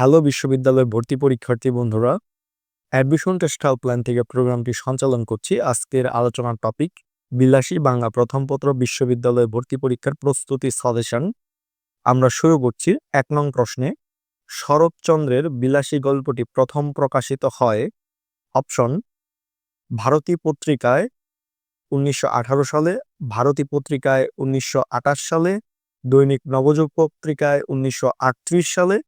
Hello বিশ্ববিদ্যালয়ের ভর্তি পরীক্ষার্থী বন্ধুরা অ্যাডমিশন টেস্ট প্ল্যান থেকে প্রোগ্রামটি সঞ্চালন করছি আজকের আলোচনার টপিক বিলাসী বাংলা প্রথম পত্র বিশ্ববিদ্যালয় ভর্তি পরীক্ষার প্রস্তুতি সাজেশন আমরা শুরু করছি এক নং প্রশ্নে, শরৎচন্দ্রের বিলাসী গল্পটি প্রথম প্রকাশিত হয় অপশন ভারতী পত্রিকায় উনিশশো আঠারো সালে, ভারতী পত্রিকায় উনিশশো আটাশ সালে, দৈনিক নবযুগ পত্রিকায় উনিশশো আটত্রিশ সালে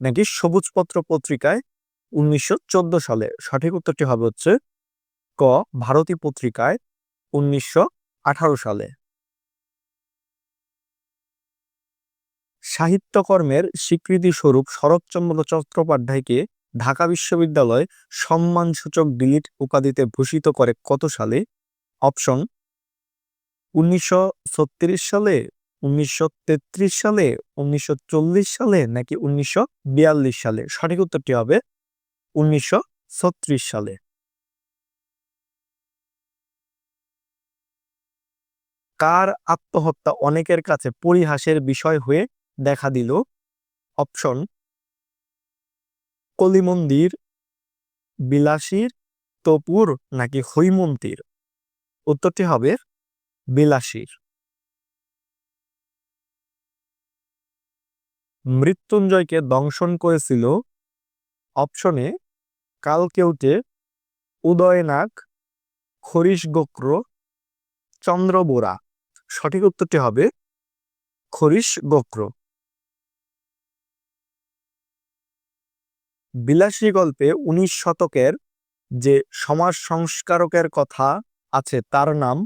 নাকি সবুজপত্র পত্রিকায় উনিশশো চোদ্দ সালে সঠিক উত্তরটি হবে হচ্ছে ক, ভারতী পত্রিকায় উনিশশো আঠারো সালে। সাহিত্যকর্মের স্বীকৃতি স্বরূপ শরৎচন্দ্র চট্টোপাধ্যায়কে ঢাকা বিশ্ববিদ্যালয় সম্মানসূচক ডিলিট উপাধিতে ভূষিত করে কত সালে? অপশন, উনিশশো ছত্রিশ সালে উনিশশো তেত্রিশ সালে, উনিশশো চল্লিশ সালে নাকি উনিশশো বিয়াল্লিশ সালে? সঠিক উত্তরটি হবে উনিশশো ছত্রিশ সালে। কার আত্মহত্যা অনেকের কাছে পরিহাসের বিষয় হয়ে দেখা দিল? অপশন, কলিমন্দির, বিলাসীর, তপুর নাকি হৈমন্তীর? উত্তরটি হবে বিলাসীর। মৃত্যুঞ্জয়কে দংশন করেছিল। অপশনে কালকেউটে উদয়নাগ, খরিশ গোক্র চন্দ্রবোরা সঠিক উত্তরটি হবে খরিশ গোক্র। বিলাসী গল্পে উনিশ শতকের যে সমাজ সংস্কারকের কথা আছে তার নাম,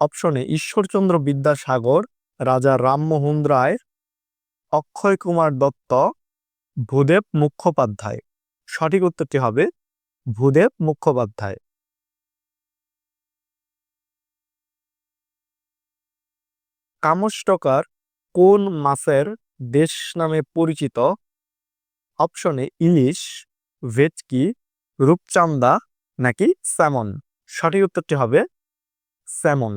অপশনে ঈশ্বরচন্দ্র বিদ্যাসাগর, রাজা রামমোহন রায় অক্ষয় কুমার দত্ত, ভূদেব মুখোপাধ্যায়। সঠিক উত্তরটি হবে ভূদেব মুখোপাধ্যায়। কামষ্টকার কোন মাছের দেশ নামে পরিচিত? অপশনে ইলিশ, ভেটকি রূপচান্দা নাকি স্যামন? সঠিক উত্তরটি হবে স্যামন।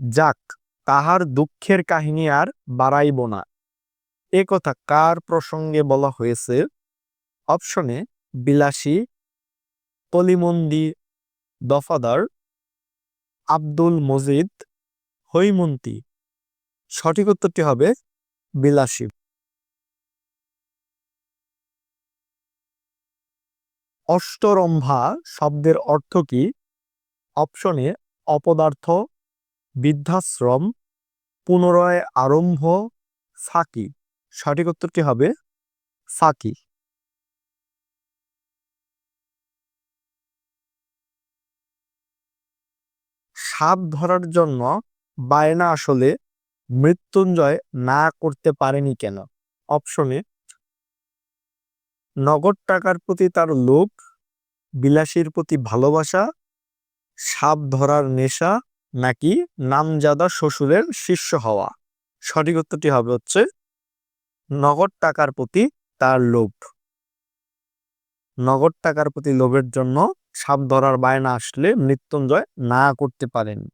যাক তাহার দুঃখের কাহিনী আর বাড়াইব না। এ কথা কার প্রসঙ্গে বলা হয়েছে? অপশনে বিলাসী কলিমন্দি দফাদার, আব্দুল মজিদ, হৈমন্তী। সঠিক উত্তরটি হবে বিলাসী। অষ্টরম্ভা শব্দের অর্থ কি? অপশনে অপদার্থ বৃদ্ধাশ্রম, পুনরায় আরম্ভ ফাঁকি সঠিক উত্তরটি হবে ফাঁকি সাপ ধরার জন্য বায়না আসলে মৃত্যুঞ্জয় না করতে পারেনি কেন? অপশনে নগদ টাকার প্রতি তার লোভ, বিলাসীর প্রতি ভালোবাসা, সাপ ধরার নেশা নাকি নামজাদা শ্বশুরের শিষ্য হওয়া? সঠিক উত্তরটি হবে হচ্ছে, নগদ টাকার প্রতি তার লোভ। নগদ টাকার প্রতি লোভের জন্য সাপ ধরার বায়না আসলে মৃত্যুঞ্জয় না করতে পারেন।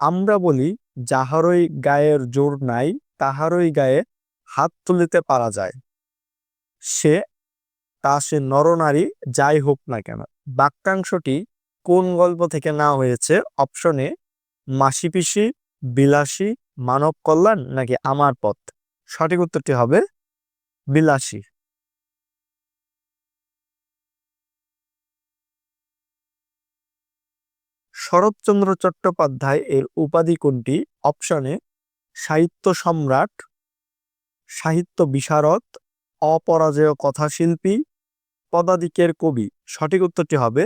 আমরা বলি, যাহারই গায়ের জোর নাই, তাহারই গায়ে হাত তুলিতে পারা যায়। সে, তা সে নরনারী যাই হোক না কেন। বাক্যাংশটি কোন গল্প থেকে না হয়েছে? অপশনে মাসি পিসি, বিলাসী, মানব কল্যাণ নাকি আমার পথ? সঠিক উত্তরটি হবে বিলাসী। শরৎচন্দ্র চট্টোপাধ্যায় এর উপাধি কোনটি? অপশনে সাহিত্য সম্রাট, সাহিত্য বিশারদ, অপরাজেয় কথাশিল্পী পদাদিকের কবি। সঠিক উত্তরটি হবে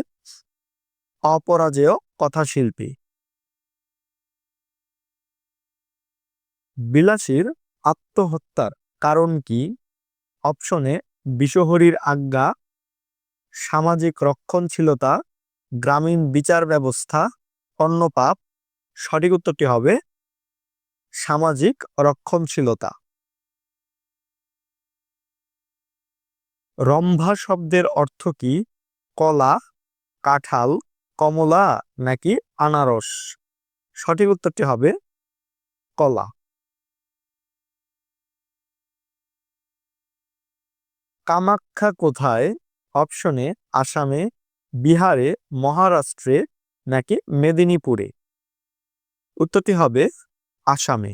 অপরাজেয় কথাশিল্পী। বিলাসীর আত্মহত্যার কারণ কি? অপশনে বিশহরীর আজ্ঞা, সামাজিক রক্ষণশীলতা, গ্রামীণ বিচার ব্যবস্থা অন্নপাপ সঠিক উত্তরটি হবে, সামাজিক রক্ষণশীলতা। রম্ভা শব্দের অর্থ কি? কলা, কাঁঠাল কমলা নাকি আনারস? সঠিক উত্তরটি হবে কলা। কামাখ্যা কোথায়? অপশনে আসামে, বিহারে, মহারাষ্ট্রে নাকি মেদিনীপুরে? উত্তরটি হবে আসামে।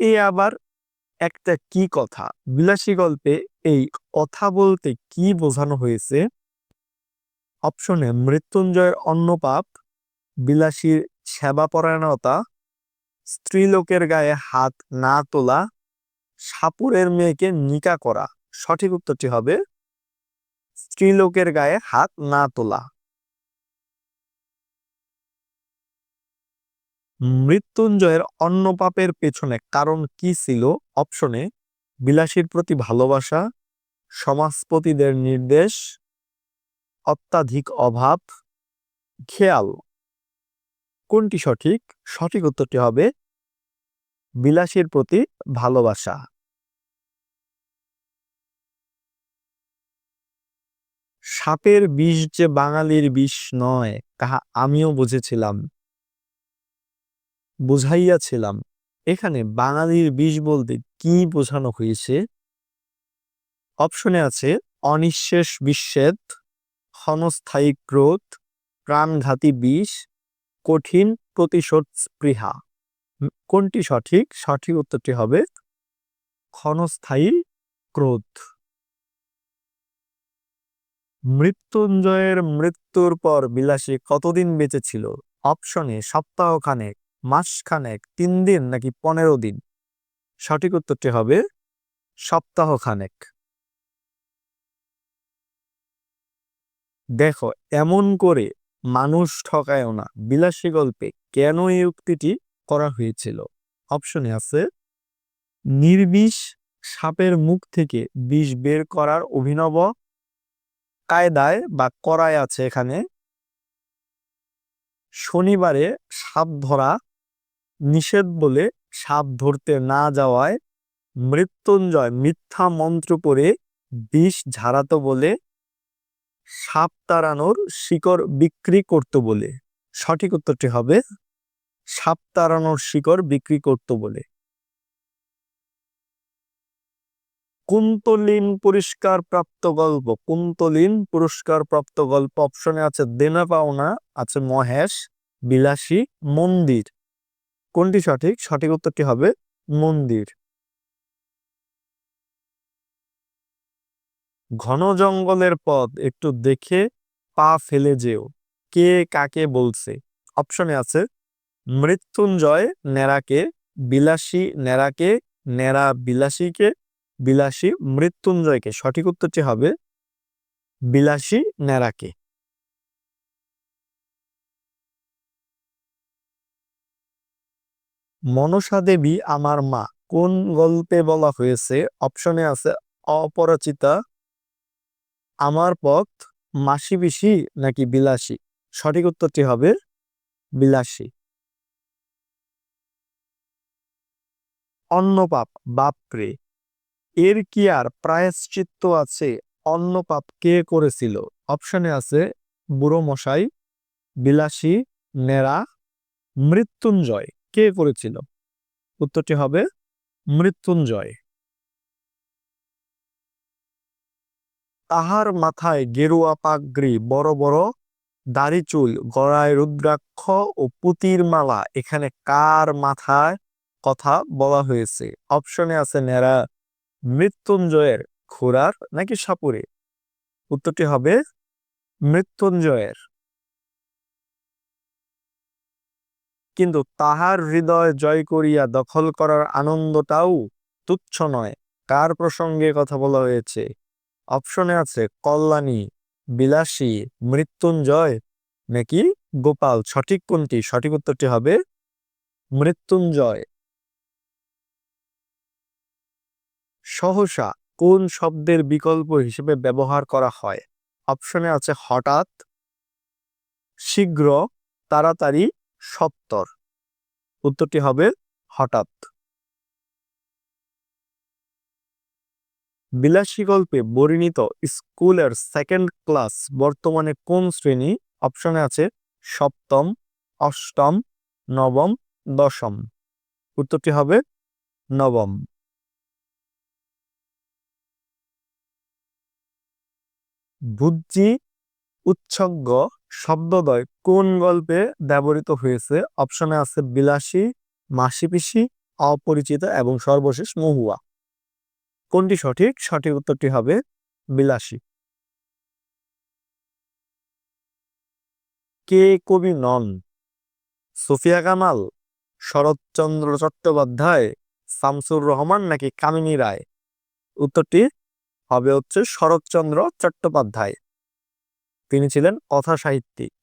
এ আবার একটা কি কথা? বিলাসী গল্পে এই কথা বলতে কি বোঝানো হয়েছে? অপশনে মৃত্যুঞ্জয়ের অন্নপাপ, বিলাসীর সেবাপরায়ণতা, স্ত্রীলোকের গায়ে হাত না তোলা, সাপুরের মেয়েকে নিকা করা। সঠিক উত্তরটি হবে, স্ত্রীলোকের গায়ে হাত না তোলা। মৃত্যুঞ্জয়ের অন্য পাপের পেছনে কারণ কি ছিল? অপশনে বিলাসীর প্রতি ভালোবাসা, সমাজপতিদের নির্দেশ, অত্যাধিক অভাব, খেয়াল। কোনটি সঠিক? সঠিক উত্তরটি হবে বিলাসীর প্রতি ভালোবাসা। সাপের বিষ যে বাঙালির বিষ নয়, তাহা আমিও বুঝেছিলাম, বুঝাইয়াছিলাম। এখানে বাঙালির বিষ বলতে কি বোঝানো হয়েছে? অপশনে আছে, অনিঃশেষ বিচ্ছেদ ক্ষণস্থায়ী ক্রোধ, প্রাণঘাতী বিষ, কঠিন প্রতিশোধ স্পৃহা। কোনটি সঠিক? সঠিক উত্তরটি হবে, ক্ষণস্থায়ী ক্রোধ। মৃত্যুঞ্জয়ের মৃত্যুর পর বিলাসী কতদিন বেঁচে ছিল? অপশনে সপ্তাহখানেক। মাসখানেক, তিন দিন নাকি পনেরো দিন? সঠিক উত্তরটি হবে সপ্তাহখানেক। দেখো, এমন করে মানুষ ঠকায়ও না। বিলাসী গল্পে কেন এই উক্তিটি করা হয়েছিল? অপশনে আছে, নির্বিষ সাপের মুখ থেকে বিষ বের করার অভিনব কায়দায় বা করায় আছে এখানে, শনিবারে সাপ ধরা নিষেধ বলে সাপ ধরতে না যাওয়ায় মৃত্যুঞ্জয় মিথ্যা মন্ত্র করে বিষ ঝাড়াতো বলে, সাপ তাড়ানোর শিকড় বিক্রি করত বলে। সঠিক উত্তরটি হবে, সাপ তাড়ানোর শিকড় বিক্রি করত বলে। কুন্তলিন পুরস্কার প্রাপ্ত গল্প, কুন্তলিন পুরস্কার প্রাপ্ত গল্প অপশনে আছে, দেনা পাওনা, আছে মহেশ, বিলাসী, মন্দির। কোনটি সঠিক? সঠিক উত্তরটি হবে মন্দির। ঘন জঙ্গলের পথ, একটু দেখে পা ফেলে যেও। কে কাকে বলছে? অপশনে আছে, মৃত্যুঞ্জয় নেরাকে, বিলাসী নেরাকে, নেরা বিলাসীকে, বিলাসী মৃত্যুঞ্জয়কে। সঠিক উত্তরটি হবে বিলাসী নেরাকে। মনসা দেবী আমার মা। কোন গল্পে বলা হয়েছে? অপশনে আছে অপরাচিতা আমার পথ, মাসি বিশি নাকি বিলাসী? সঠিক উত্তরটি হবে বিলাসী। অন্নপাপ, বাপরে। এর কি আর প্রায়শ্চিত্ত আছে? অন্নপাপ কে করেছিল? অপশনে আছে বুড়ো মশাই বিলাসী নেরা মৃত্যুঞ্জয়। কে করেছিল? উত্তরটি হবে মৃত্যুঞ্জয়। তাহার মাথায় গেরুয়া পাগড়ি, বড় বড় দাড়ি চুল গড়ায় রুদ্রাক্ষ ও পুতির মালা, এখানে কার মাথায় কথা বলা হয়েছে? অপশনে আছে নেরা মৃত্যুঞ্জয়ের খুরার নাকি সাপুরে? উত্তরটি হবে মৃত্যুঞ্জয়ের। কিন্তু তাহার হৃদয় জয় করিয়া দখল করার আনন্দটাও তুচ্ছ নয়। কার প্রসঙ্গে কথা বলা হয়েছে? অপশনে আছে, কল্যাণী, বিলাসী, মৃত্যুঞ্জয়, নাকি গোপাল? সঠিক কোনটি? সঠিক উত্তরটি হবে, মৃত্যুঞ্জয়। সহসা, কোন শব্দের বিকল্প হিসেবে ব্যবহার করা হয়? অপশনে আছে, হঠাৎ, শীঘ্র, তাড়াতাড়ি সত্তর। উত্তরটি হবে হঠাৎ। বিলাসী গল্পে বর্ণিত স্কুলের সেকেন্ড ক্লাস বর্তমানে কোন শ্রেণি? অপশনে আছে সপ্তম, অষ্টম, নবম, দশম। উত্তরটি হবে নবম। বুজ্জি উৎসর্গ শব্দদ্বয় কোন গল্পে ব্যবহৃত হয়েছে? অপশনে আছে বিলাসী, মাসিপিসি, অপরিচিত এবং সর্বশেষ মহুয়া। কোনটি সঠিক? সঠিক উত্তরটি হবে বিলাসী। কে কবি নন? সোফিয়া কামাল, শরৎচন্দ্র চট্টোপাধ্যায়, শামসুর রহমান নাকি কামিনী রায়? উত্তরটি হবে হচ্ছে শরৎচন্দ্র চট্টোপাধ্যায়। তিনি ছিলেন কথা সাহিত্যিক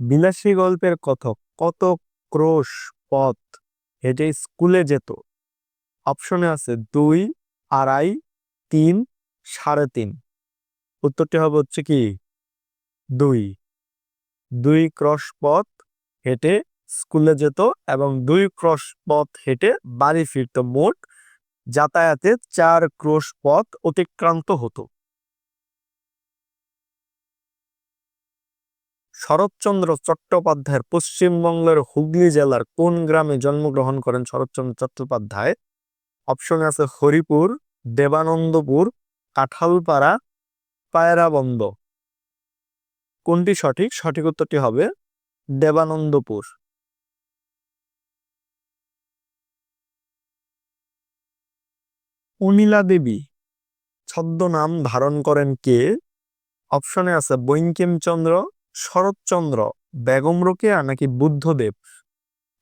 বিলাসী গল্পের কথক কত ক্রোশ পথ হেঁটে স্কুলে যেত। অপশনে আছে দুই, আড়াই, তিন, সাড়ে তিন। উত্তরটি হবে হচ্ছে কি? দুই। দুই ক্রস পথ হেঁটে স্কুলে যেত এবং দুই ক্রস পথ হেঁটে বাড়ি ফিরত মোট যাতায়াতে চার ক্রোশ পথ অতিক্রান্ত হতো। শরৎচন্দ্র চট্টোপাধ্যায়ের পশ্চিমবঙ্গের হুগলি জেলার কোন গ্রামে জন্মগ্রহণ করেন শরৎচন্দ্র চট্টোপাধ্যায়? অপশনে আছে হরিপুর, দেবানন্দপুর, কাঁঠালপাড়া, পায়রাবন্দ। কোনটি সঠিক? সঠিক উত্তরটি হবে দেবানন্দপুর। অনিলা দেবী। ছদ্মনাম ধারণ করেন কে? অপশনে আছে বঙ্কিমচন্দ্র শরৎচন্দ্র বেগম রোকেয়া নাকি বুদ্ধদেব?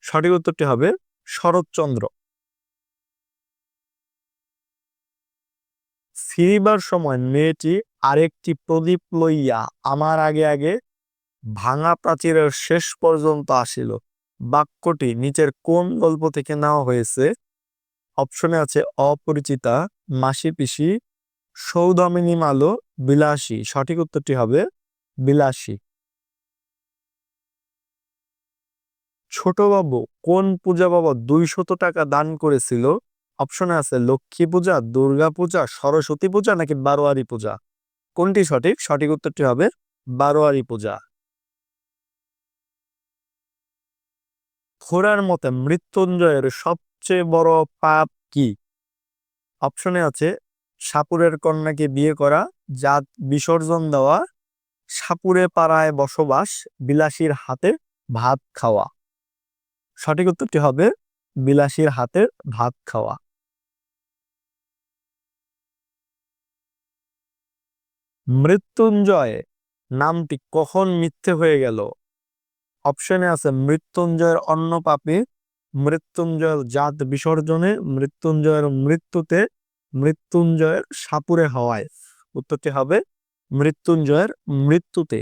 সঠিক উত্তরটি হবে শরৎচন্দ্র ফিরিবার সময় মেয়েটি আরেকটি প্রদীপ লইয়া আমার আগে আগে ভাঙা প্রাচীরের শেষ পর্যন্ত আসিল। বাক্যটি নিচের কোন গল্প থেকে নেওয়া হয়েছে? অপশনে আছে অপরিচিতা, মাসি পিসি, সৌদামিনী মালো, বিলাসী। সঠিক উত্তরটি হবে বিলাসী। ছোটবাবু, কোন পূজা বাবা দুইশত টাকা দান করেছিল? অপশনে আছে লক্ষ্মী পূজা, দুর্গা পূজা, সরস্বতী পূজা নাকি বারোয়ারি পূজা? কোনটি সঠিক? সঠিক উত্তরটি হবে বারোয়ারি পূজা। ঘোড়ার মতে মৃত্যুঞ্জয়ের সবচেয়ে বড় পাপ কি? অপশনে আছে, সাপুরের কন্যাকে বিয়ে করা, জাত বিসর্জন দেওয়া, সাপুরে পাড়ায় বসবাস, বিলাসীর হাতে ভাত খাওয়া। সঠিক উত্তরটি হবে, বিলাসীর হাতে ভাত খাওয়া। মৃত্যুঞ্জয়, নামটি কখন মিথ্যে হয়ে গেল? অপশনে আছে, মৃত্যুঞ্জয়ের অন্য পাপে মৃত্যুঞ্জয়ের জাত বিসর্জনে মৃত্যুঞ্জয়ের মৃত্যুতে মৃত্যুঞ্জয়ের সাপুরে হওয়ায়। উত্তরটি হবে মৃত্যুঞ্জয়ের মৃত্যুতে।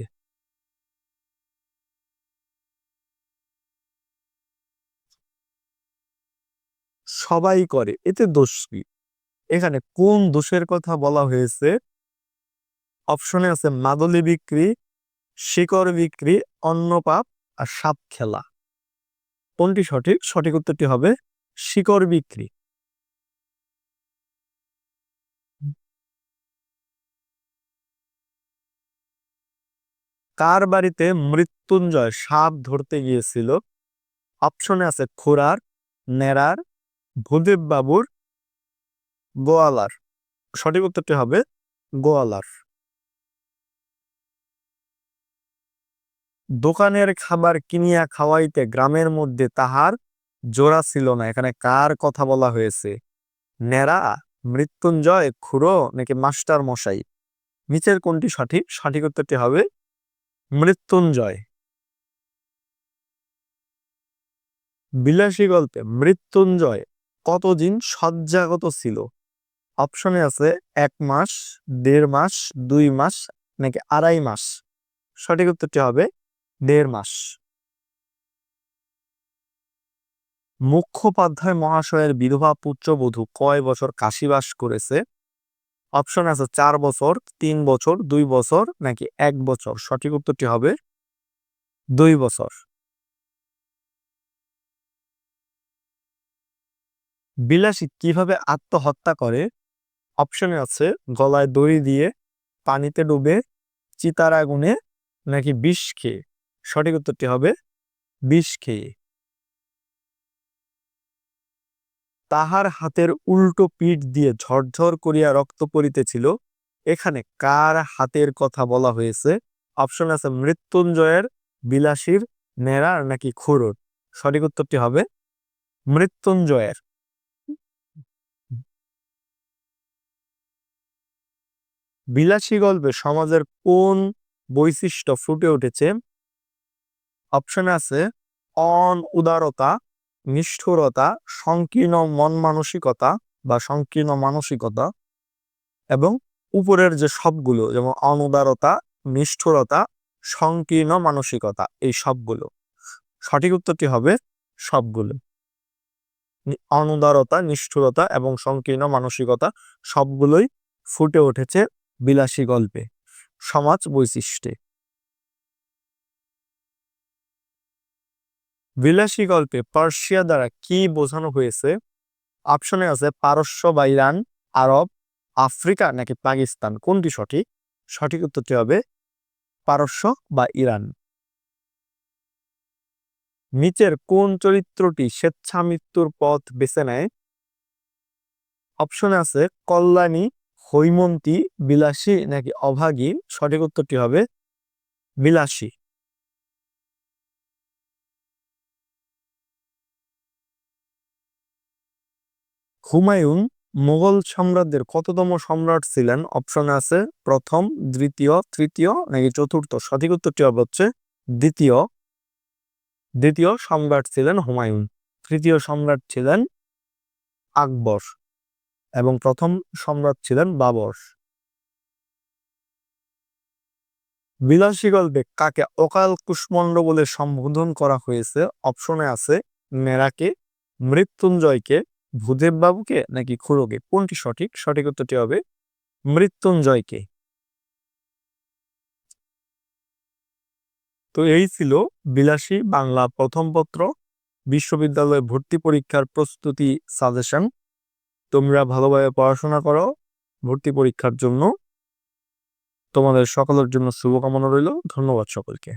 সবাই করে, এতে দোষ কি? এখানে কোন দোষের কথা বলা হয়েছে? অপশনে আছে মাদলি বিক্রি, শিকড় বিক্রি, অন্নপাপ আর সাপ খেলা। কোনটি সঠিক? সঠিক উত্তরটি হবে শিকড় বিক্রি। কার বাড়িতে মৃত্যুঞ্জয় সাপ ধরতে গিয়েছিল? অপশনে আছে খুরার, নেড়ার, ভূদেব বাবুর, গোয়ালার। সঠিক উত্তরটি হবে গোয়ালার। দোকানের খাবার কিনিয়া খাওয়াইতে গ্রামের মধ্যে তাহার জোড়া ছিল না। এখানে কার কথা বলা হয়েছে? নেড়া, মৃত্যুঞ্জয়, খুড়ো নাকি মাস্টার মশাই? নিচের কোনটি সঠিক? সঠিক উত্তরটি হবে মৃত্যুঞ্জয়। বিলাসী গল্পে মৃত্যুঞ্জয় কতদিন শয্যাগত ছিল? অপশনে আছে এক মাস, দেড় মাস, দুই মাস নাকি আড়াই মাস। সঠিক উত্তরটি হবে দেড় মাস। মুখ্যোপাধ্যায় মহাশয়ের বিধবা পুত্রবধূ কয় বছর কাশিবাস করেছে? অপশন আছে চার বছর, তিন বছর, দুই বছর, নাকি এক বছর? সঠিক উত্তরটি হবে দুই বছর। বিলাসী কীভাবে আত্মহত্যা করে? অপশনে আছে গলায় দড়ি দিয়ে পানিতে ডুবে চিতার আগুনে নাকি বিষ খেয়ে। সঠিক উত্তরটি হবে বিষ খেয়ে। তাহার হাতের উল্টো পিঠ দিয়ে ঝরঝর করিয়া রক্ত পড়িতেছিল। এখানে কার হাতের কথা বলা হয়েছে? অপশন আছে মৃত্যুঞ্জয়ের, বিলাসীর নেড়ার নাকি খুরুর সঠিক উত্তরটি হবে মৃত্যুঞ্জয়ের। বিলাসী গল্পে সমাজের কোন বৈশিষ্ট্য ফুটে উঠেছে? অপশন আছে অন উদারতা, নিষ্ঠুরতা, সংকীর্ণ মন মানসিকতা বা সংকীর্ণ মানসিকতা এবং উপরের যে সবগুলো যেমন অনুদারতা নিষ্ঠুরতা, সংকীর্ণ মানসিকতা এই সবগুলো। সঠিক উত্তরটি হবে সবগুলো। অনুদারতা নিষ্ঠুরতা এবং সংকীর্ণ মানসিকতা সবগুলোই ফুটে উঠেছে বিলাসী গল্পে। সমাজ বৈশিষ্ট্যে। বিলাসী গল্পে পার্সিয়া দ্বারা কি বোঝানো হয়েছে? অপশনে আছে পারস্য বা ইরান, আরব, আফ্রিকা নাকি পাকিস্তান। কোনটি সঠিক? সঠিক উত্তরটি হবে পারস্য বা ইরান। নিচের কোন চরিত্রটি স্বেচ্ছা মৃত্যুর পথ বেছে নেয়? অপশনে আছে কল্যাণী, হৈমন্তী, বিলাসী নাকি অভাগী। সঠিক উত্তরটি হবে বিলাসী। হুমায়ুন মুঘল সম্রাটদের কততম সম্রাট ছিলেন? অপশনে আছে, প্রথম, দ্বিতীয়, তৃতীয়, নাকি চতুর্থ? সঠিক উত্তরটি হচ্ছে দ্বিতীয়। দ্বিতীয় সম্রাট ছিলেন হুমায়ুন। তৃতীয় সম্রাট ছিলেন আকবর এবং প্রথম সম্রাট ছিলেন বাবর। বিলাসী গল্পে কাকে অকাল কুষ্মণ্ড বলে সম্বোধন করা হয়েছে? অপশনে আছে, মেরাকে, মৃত্যুঞ্জয়কে ভূদেব বাবুকে নাকি খুড়োকে? কোনটি সঠিক? সঠিক উত্তরটি হবে মৃত্যুঞ্জয়কে। তো এই ছিল বিলাসী বাংলা প্রথম পত্র, বিশ্ববিদ্যালয়ে ভর্তি পরীক্ষার প্রস্তুতি সাজেশন। তোমরা ভালোভাবে পড়াশোনা করো ভর্তি পরীক্ষার জন্য। তোমাদের সকলের জন্য শুভকামনা রইল। ধন্যবাদ সকলকে।